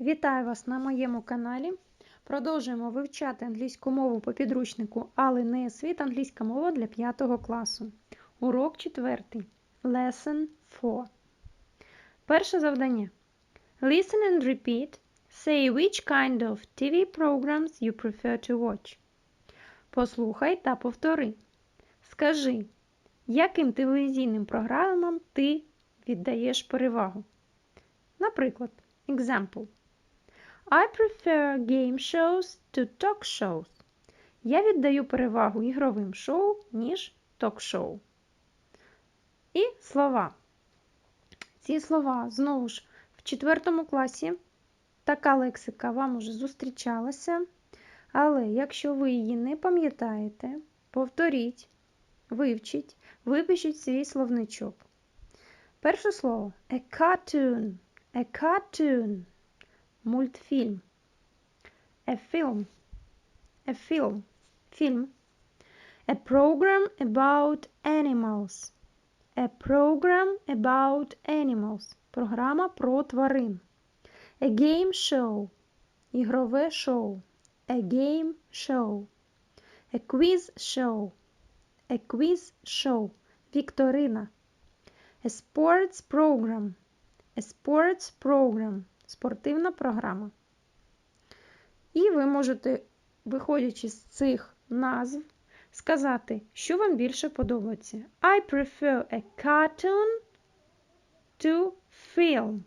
Вітаю вас на моєму каналі. Продовжуємо вивчати англійську мову по підручнику Але не світ англійська мова для 5 класу. Урок 4. Lesson 4. Перше завдання. Listen and repeat. Say which kind of TV programs you prefer to watch. Послухай та повтори. Скажи, яким телевізійним програмам ти віддаєш перевагу? Наприклад, example. I prefer game shows to talk shows. Я віддаю перевагу ігровим шоу, ніж ток-шоу. І слова. Ці слова, знову ж, в четвертому класі така лексика вам уже зустрічалася. Але якщо ви її не пам'ятаєте, повторіть, вивчіть, випишіть свій словничок. Перше слово a cartoon. A cartoon. Мультфільм. A film. A film. Фільм. A program about animals. A program about animals. Програма про тварин. A game show. Ігрове шоу. A game show. A quiz show. A quiz show. Вікторина. A sports program. A sports program. Спортивна програма. І ви можете, виходячи з цих назв, сказати, що вам більше подобається. I prefer a cartoon to film.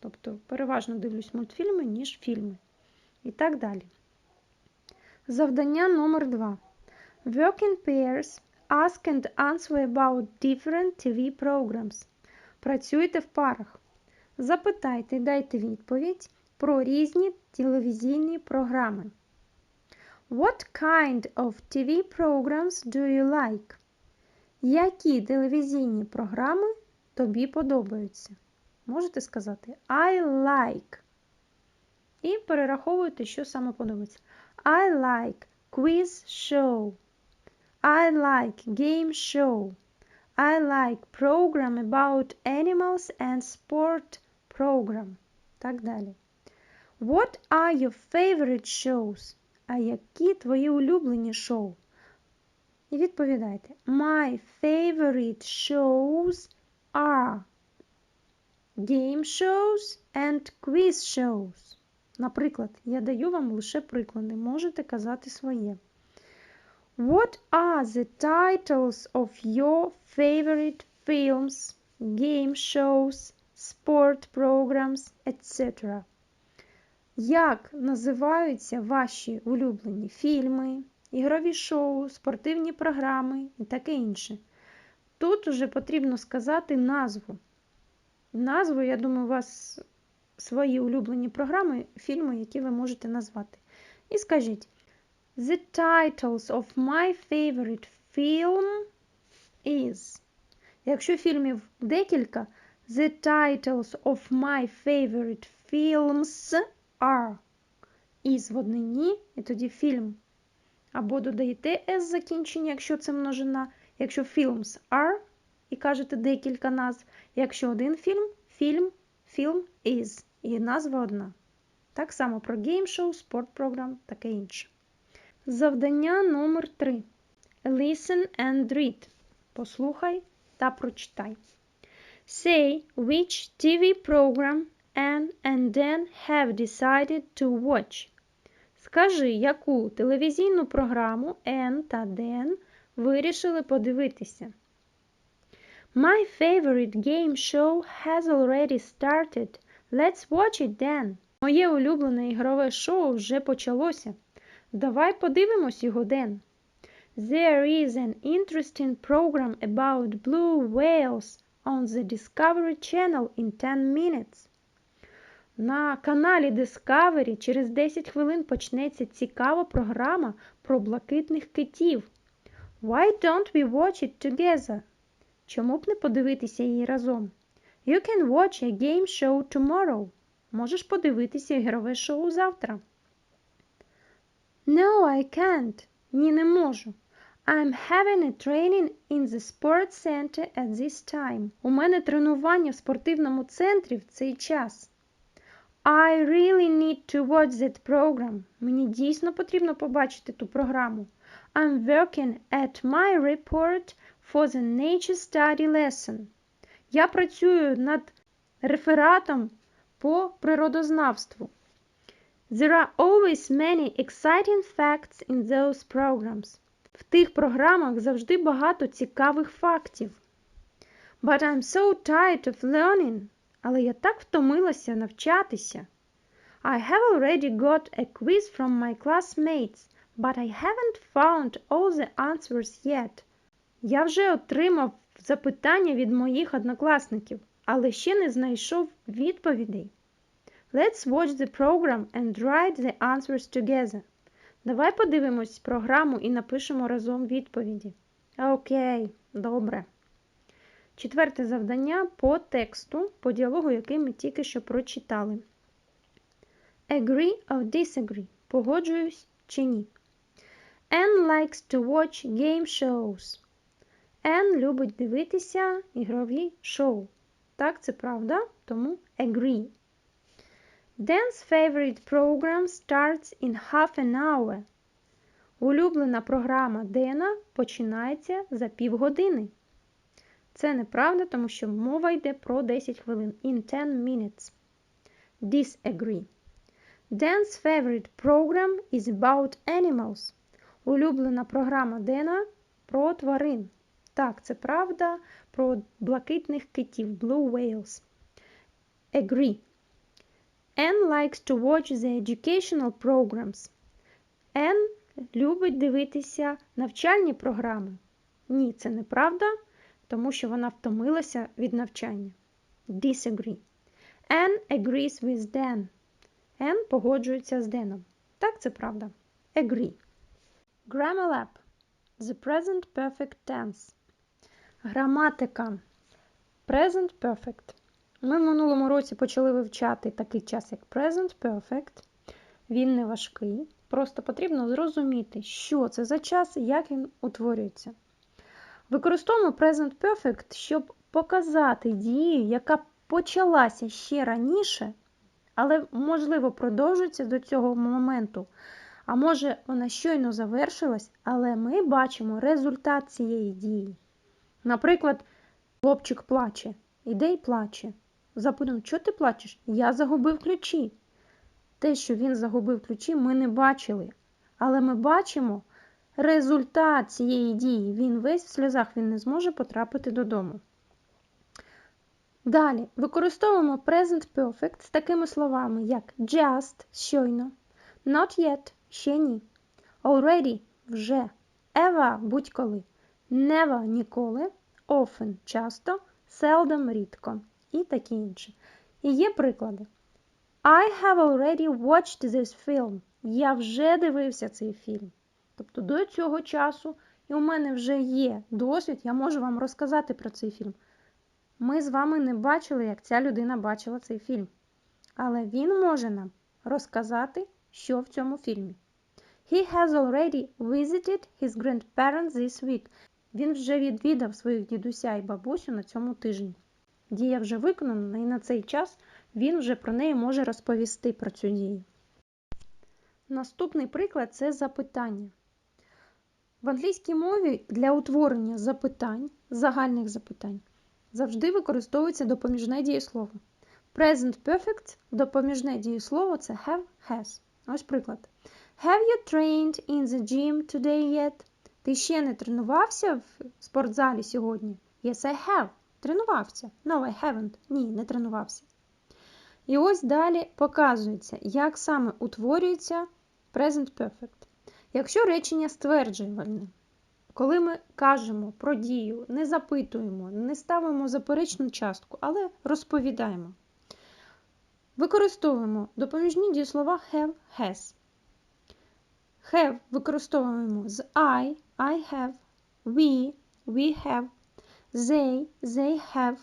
Тобто, переважно дивлюсь мультфільми, ніж фільми. І так далі. Завдання номер 2. Work in pairs. Ask and answer about different TV programs. Працюйте в парах. Запитайте, дайте відповідь про різні телевізійні програми. What kind of TV programs do you like? Які телевізійні програми тобі подобаються? Можете сказати I like. І перераховуйте, що саме подобається. I like quiz show. I like game show. I like program about animals and sport program. Так далі. What are your favorite shows? А які твої улюблені шоу? І відповідайте. My favorite shows are game shows and quiz shows. Наприклад, я даю вам лише приклади, можете казати своє. What are the titles of your favorite films, game shows, sport programs, etc.? Як називаються ваші улюблені фільми, ігрові шоу, спортивні програми і таке інше? Тут уже потрібно сказати назву. Назву, я думаю, у вас свої улюблені програми, фільми, які ви можете назвати. І скажіть. The titles of my favorite film is. Якщо фільмів декілька, the titles of my favorite films are. Із в і тоді фільм. Або додаєте S закінчення, якщо це множина. Якщо films are, і кажете декілька назв. Якщо один фільм, фільм, фільм is. І назва одна. Так само про геймшоу, спорт програм, таке інше. Завдання номер 3. Listen and read. Послухай та прочитай. Say which TV program Anne and Dan have decided to watch. Скажи, яку телевізійну програму Енн та Ден вирішили подивитися. My favorite game show has already started. Let's watch it then. Моє улюблене ігрове шоу вже почалося. Давай подивимось його, Ден. There is an interesting program about blue whales on the Discovery Channel in 10 minutes. На каналі Discovery через 10 хвилин почнеться цікава програма про блакитних китів. Why don't we watch it together? Чому б не подивитися її разом? You can watch a game show tomorrow. Можеш подивитися ігрове шоу завтра. No, I can't. Ні, не можу. I'm having a training in the sports center at this time. У мене тренування в спортивному центрі в цей час. I really need to watch that program. Мені дійсно потрібно побачити ту програму. I'm working at my report for the nature study lesson. Я працюю над рефератом по природознавству. There are always many exciting facts in those programs. В тих програмах завжди багато цікавих фактів. But I'm so tired of learning. Але я так втомилася навчатися. I have already got a quiz from my classmates, but I haven't found all the answers yet. Я вже отримав запитання від моїх однокласників, але ще не знайшов відповідей. Let's watch the program and write the answers together. Давай подивимось програму і напишемо разом відповіді. Окей, добре. Четверте завдання по тексту, по діалогу, який ми тільки що прочитали. Agree or disagree. Погоджуюсь чи ні. Anne likes to watch game shows. Anne любить дивитися ігрові шоу. Так, це правда, тому agree. Dan's favorite program starts in half an hour. Улюблена програма Дена починається за півгодини. Це неправда, тому що мова йде про 10 хвилин. In 10 minutes. Disagree. Dan's favorite program is about animals. Улюблена програма Дена про тварин. Так, це правда про блакитних китів. Blue whales. Agree. Anne likes to watch the educational programs. Anne любить дивитися навчальні програми. Ні, це неправда тому що вона втомилася від навчання. Disagree. Anne agrees with Dan. Anne погоджується з Деном. Так, це правда. Agree. Grammar Lab. The present perfect tense. Граматика. Present perfect. Ми в минулому році почали вивчати такий час, як present perfect. Він не важкий. Просто потрібно зрозуміти, що це за час і як він утворюється. Використовуємо Present Perfect, щоб показати дію, яка почалася ще раніше, але, можливо, продовжується до цього моменту. А може, вона щойно завершилась, але ми бачимо результат цієї дії. Наприклад, хлопчик плаче, іде і плаче. Запитуємо, що ти плачеш? Я загубив ключі. Те, що він загубив ключі, ми не бачили. Але ми бачимо, результат цієї дії. Він весь в сльозах, він не зможе потрапити додому. Далі використовуємо present perfect з такими словами, як just щойно, not yet ще ні, already вже, ever будь-коли, never ніколи, often часто, seldom рідко і таке інше. І є приклади. I have already watched this film. Я вже дивився цей фільм. Тобто до цього часу, і у мене вже є досвід, я можу вам розказати про цей фільм. Ми з вами не бачили, як ця людина бачила цей фільм. Але він може нам розказати, що в цьому фільмі. He has already visited his grandparents this week. Він вже відвідав своїх дідуся і бабусю на цьому тижні. Дія вже виконана, і на цей час він вже про неї може розповісти про цю дію. Наступний приклад це запитання. В англійській мові для утворення запитань, загальних запитань, завжди використовується допоміжне дієслово. Present Perfect допоміжне дієслово це have, has. Ось приклад. Have you trained in the gym today yet? Ти ще не тренувався в спортзалі сьогодні? Yes, I have. Тренувався. No, I haven't. Ні, не тренувався. І ось далі показується, як саме утворюється Present Perfect. Якщо речення стверджувальне, коли ми кажемо про дію, не запитуємо, не ставимо заперечну частку, але розповідаємо, використовуємо допоміжні дієслова have, has. Have використовуємо з I, I have, we, we have, they, they have,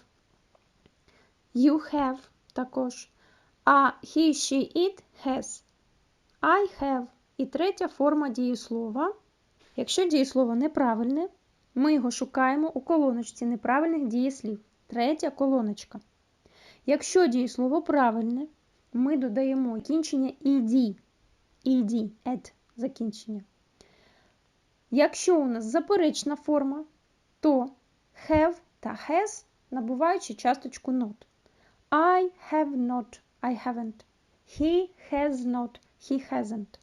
you have також. А he, she, it has. I have. І третя форма дієслова. Якщо дієслово неправильне, ми його шукаємо у колоночці неправильних дієслів. Третя колоночка. Якщо дієслово правильне, ми додаємо закінчення ed. ed, ed, закінчення. Якщо у нас заперечна форма, то have та has набувають ще часточку not. I have not, I haven't. He has not, he hasn't.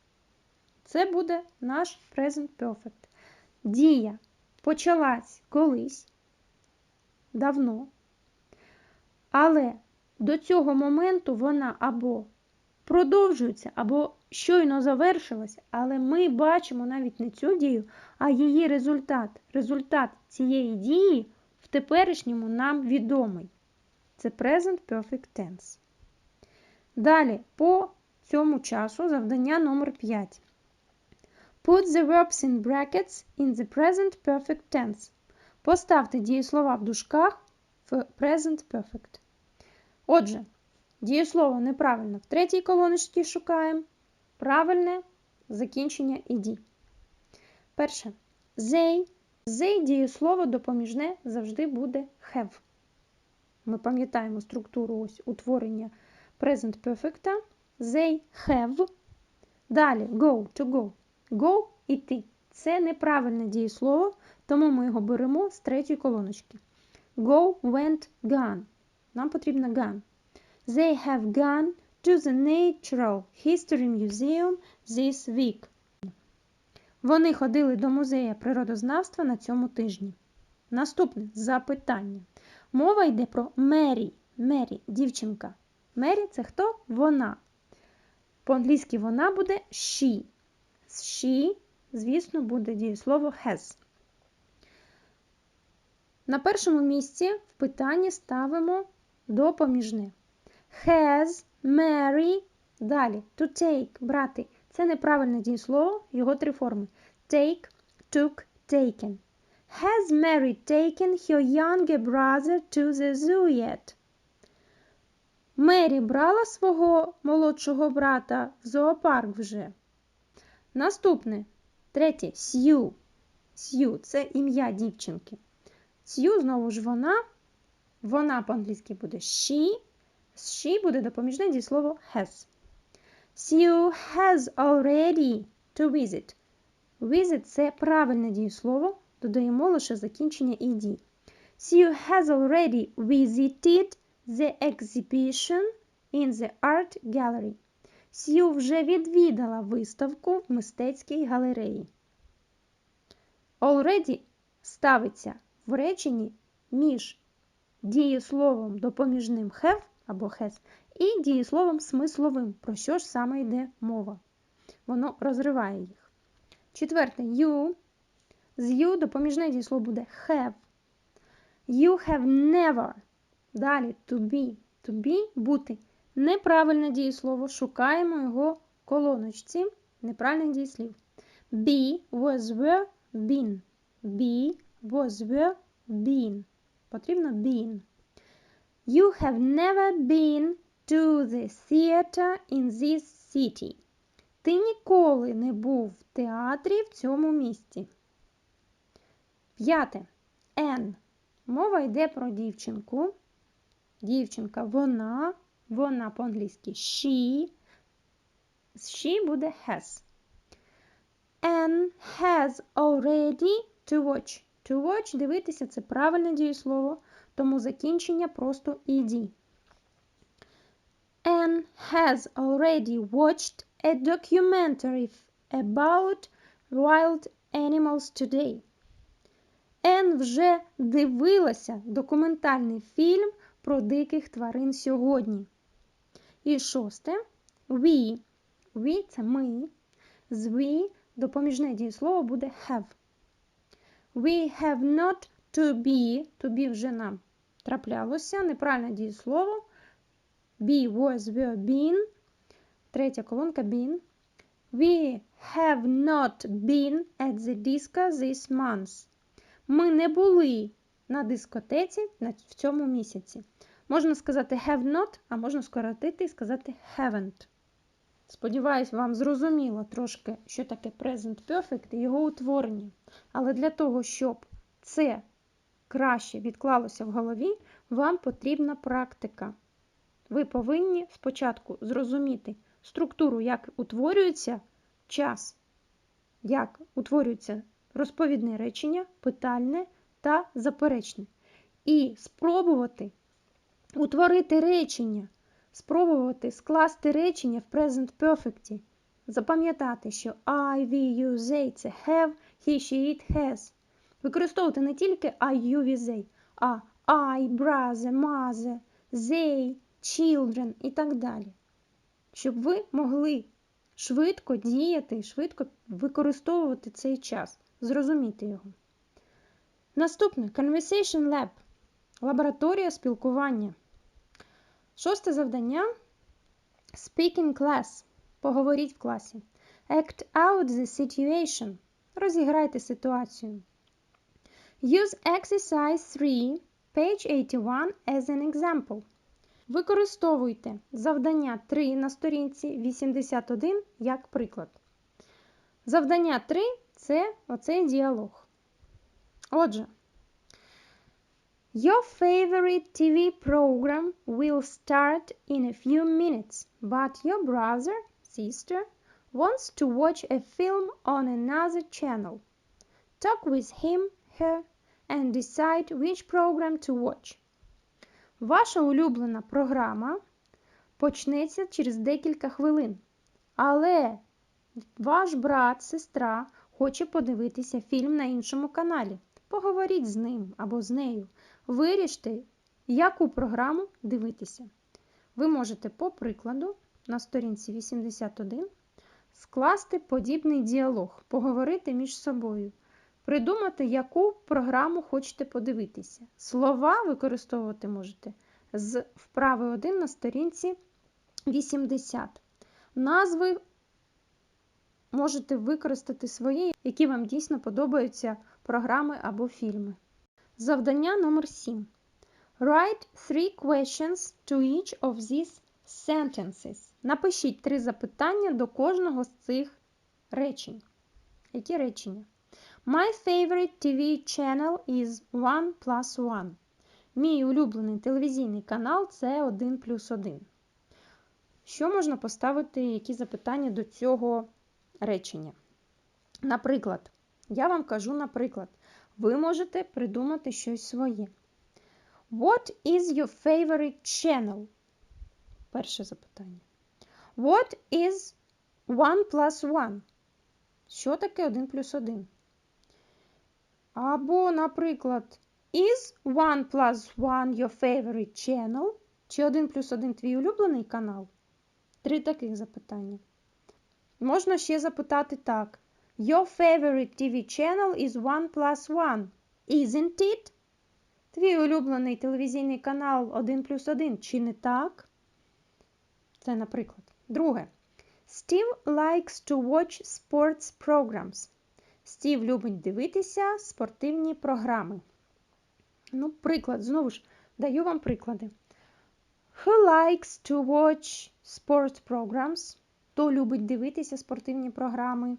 Це буде наш present perfect. Дія почалась колись, давно, але до цього моменту вона або продовжується, або щойно завершилася, але ми бачимо навіть не цю дію, а її результат. Результат цієї дії в теперішньому нам відомий. Це present perfect tense. Далі, по цьому часу завдання номер 5. Put the verbs in brackets in the present perfect tense. Поставте дієслова в дужках в present perfect. Отже, дієслово неправильно в третій колоночці шукаємо. Правильне закінчення іді. Перше. They. They дієслово допоміжне завжди буде have. Ми пам'ятаємо структуру ось утворення present perfect. They have. Далі go to go. Go іти. Це неправильне дієслово, тому ми його беремо з третьої колоночки. Go, went, gone. Нам потрібно gone. They have gone to the Natural History Museum this week. Вони ходили до музея природознавства на цьому тижні. Наступне запитання. Мова йде про Мері. Мері, дівчинка. Мері це хто? Вона. По-англійськи вона буде she. She, звісно, буде дієслово has. На першому місці в питанні ставимо допоміжне. Has, Mary, далі to take, брати. Це неправильне дієслово, його три форми. Take, took, taken. Has Mary taken her younger brother to the zoo yet? Мері брала свого молодшого брата в зоопарк вже. Наступне, третє, Сью. Сью це ім'я дівчинки. Сью, знову ж вона. Вона по-англійськи буде she. She буде допоміжне дієслово has. Sue has already to visit. Visit це правильне дієслово. Додаємо лише закінчення ed. Sue has already visited the exhibition in the art gallery. Сью вже відвідала виставку в мистецькій галереї. Already ставиться в реченні між дієсловом допоміжним have або has і дієсловом смисловим, про що ж саме йде мова. Воно розриває їх. Четверте, you. З you допоміжне дієслово буде have. You have never. Далі to be. To be бути. Неправильне дієслово. Шукаємо його колоночці неправильних дієслів. Be, was, were, been. Be, was, were, been. Потрібно been. You have never been to the theater in this city. Ти ніколи не був в театрі в цьому місті. П'яте. N. Мова йде про дівчинку. Дівчинка вона. Вона по-англійськи she. She буде has. Anne has already to watch. To watch дивитися це правильне дієслово, тому закінчення просто ed. Anne has already watched a documentary about wild animals today. Ен вже дивилася документальний фільм про диких тварин сьогодні. І шосте we. We – це ми. З we допоміжне дієслово буде have. We have not to be. To be вже нам траплялося. Неправильне дієслово. Be, was, were, been. Третя колонка been. We have not been at the disco this month. Ми не були на дискотеці в цьому місяці. Можна сказати have not, а можна скоротити і сказати haven't. Сподіваюсь, вам зрозуміло трошки, що таке present perfect і його утворення. Але для того, щоб це краще відклалося в голові, вам потрібна практика. ви повинні спочатку зрозуміти структуру, як утворюється час, як утворюється розповідне речення, питальне та заперечне. І спробувати утворити речення, спробувати скласти речення в present perfect. Запам'ятати, що I, we, you, they – це have, he, she, it, has. Використовувати не тільки I, you, we, they, а I, brother, mother, they, children і так далі. Щоб ви могли швидко діяти, швидко використовувати цей час, зрозуміти його. Наступне Conversation Lab. Лабораторія спілкування. Шосте завдання Speaking class. Поговоріть в класі. Act out the situation. Розіграйте ситуацію. Use exercise 3, page 81 as an example. Використовуйте завдання 3 на сторінці 81 як приклад. Завдання 3 це оцей діалог. Отже, Your favorite TV program will start in a few minutes, but your brother, sister, wants to watch a film on another channel. Talk with him, her, and decide which program to watch. Ваша улюблена програма почнеться через декілька хвилин. Але ваш брат, сестра хоче подивитися фільм на іншому каналі. Поговоріть з ним або з нею. Виріште, яку програму дивитися. Ви можете, по прикладу, на сторінці 81 скласти подібний діалог, поговорити між собою, придумати, яку програму хочете подивитися. Слова використовувати можете з вправи 1 на сторінці 80. Назви можете використати свої, які вам дійсно подобаються програми або фільми. Завдання номер 7. Write three questions to each of these sentences. Напишіть три запитання до кожного з цих речень. Які речення? My favorite TV channel is 1 plus 1. Мій улюблений телевізійний канал це 1 плюс 1. Що можна поставити, які запитання до цього речення? Наприклад, я вам кажу, наприклад, ви можете придумати щось своє. What is your favorite channel? Перше запитання. What is 1 plus 1? Що таке 1 плюс 1? Або, наприклад, Is 1 plus 1 your favorite channel? Чи 1 плюс 1 твій улюблений канал? Три таких запитання. Можна ще запитати так. Your favorite TV channel is 1 plus 1. Isn't it? Твій улюблений телевізійний канал 1 плюс 1. Чи не так? Це, наприклад. Друге. Steve likes to watch sports programs. Стів любить дивитися спортивні програми. Ну, приклад, знову ж, даю вам приклади. Who likes to watch sports programs? Хто любить дивитися спортивні програми?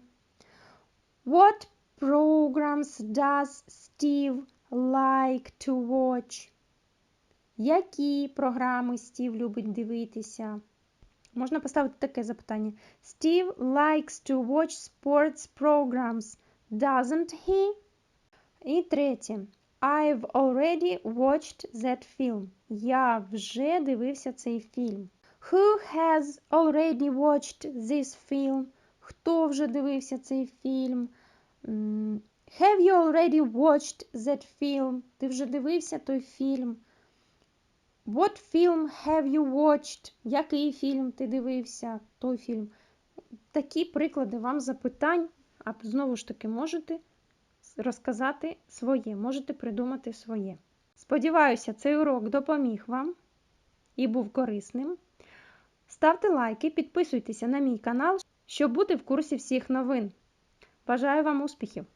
What programs does Steve like to watch? Які програми Стів любить дивитися? Можна поставити таке запитання. Steve likes to watch sports programs, doesn't he? І третє. I've already watched that film. Я вже дивився цей фільм. Who has already watched this film? Хто вже дивився цей фільм? Have you already watched that film? Ти вже дивився той фільм? What film have you watched? Який фільм ти дивився? Той фільм. Такі приклади вам запитань, а знову ж таки можете розказати своє, можете придумати своє. Сподіваюся, цей урок допоміг вам і був корисним. Ставте лайки, підписуйтеся на мій канал, щоб бути в курсі всіх новин. Бажаю вам успіхів!